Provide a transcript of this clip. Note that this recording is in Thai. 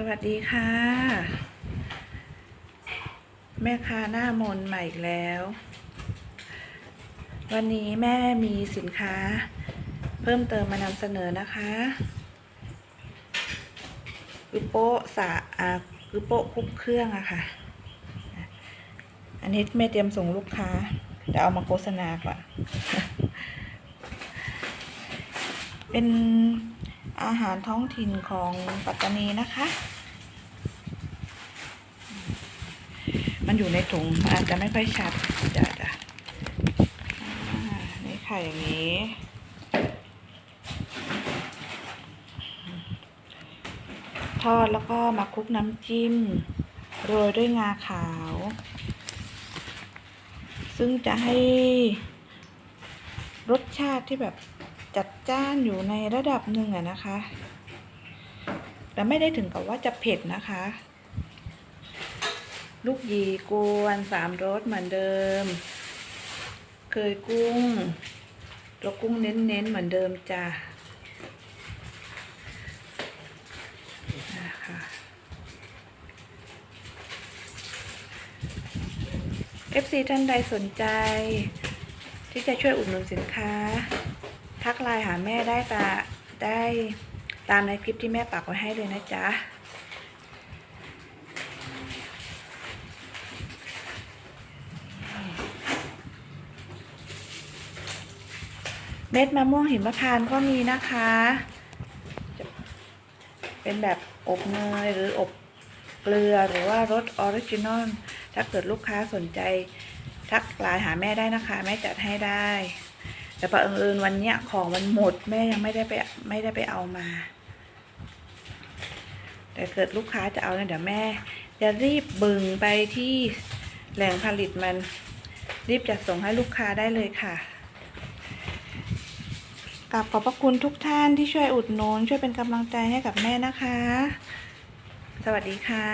สวัสดีค่ะ แม่ค้าหน้ามนใหม่อีกแล้ว วันนี้แม่มีสินค้า เพิ่มเติมมานำเสนอนะคะคือโป๊ะสะอาคือโป๊ะคุกเครื่องอะค่ะ อันนี้แม่เตรียมส่งลูกค้าเดี๋ยวเอามาโฆษณาก่อนเป็น อาหารท้องถิ่นของปัตตานีนะคะ มันอยู่ในถุงอาจจะไม่ค่อยชัดจ้ะจ้ะอ่านี่ค่ะอย่างนี้ทอดแล้วก็มาคลุกน้ำจิ้ม โรยด้วยงาขาว ซึ่งจะให้รสชาติที่แบบ จัดจ้านอยู่ในระดับหนึ่งอะนะคะ แต่ไม่ได้ถึงกับว่าจะเผ็ดนะคะ ลูกหยีกวนสามรสเหมือนเดิม เคยกุ้งตัวกุ้งเน้นๆเหมือนเดิมจ้ะนะคะ FC ท่านใดสนใจ ที่จะช่วยอุดหนุนสินค้า ทักไลน์หาแม่ได้ตาได้ตามในคลิปที่แม่ปักไว้ให้เลยนะจ๊ะเม็ดมะม่วงหิมพานต์ก็มีนะคะจะเป็นแบบอบเนยหรืออบเกลือหรือว่ารสออริจินอล ถ้าเกิดลูกค้าสนใจ ทักไลน์หาแม่ได้นะคะ แม่จัดให้ได้ แต่ประเอิญวันเนี้ยของมันหมดแม่ยังไม่ได้ไปไม่ได้ไปเอามา แต่เกิดลูกค้าจะเอาเนี่ยเดี๋ยวแม่ จะรีบบึงไปที่แหล่งผลิตมันรีบจัดส่งให้ลูกค้าได้เลยค่ะกราบขอบพระคุณทุกท่านที่ช่วยอุดหนุนช่วยเป็นกำลังใจให้กับแม่นะคะ สวัสดีค่ะ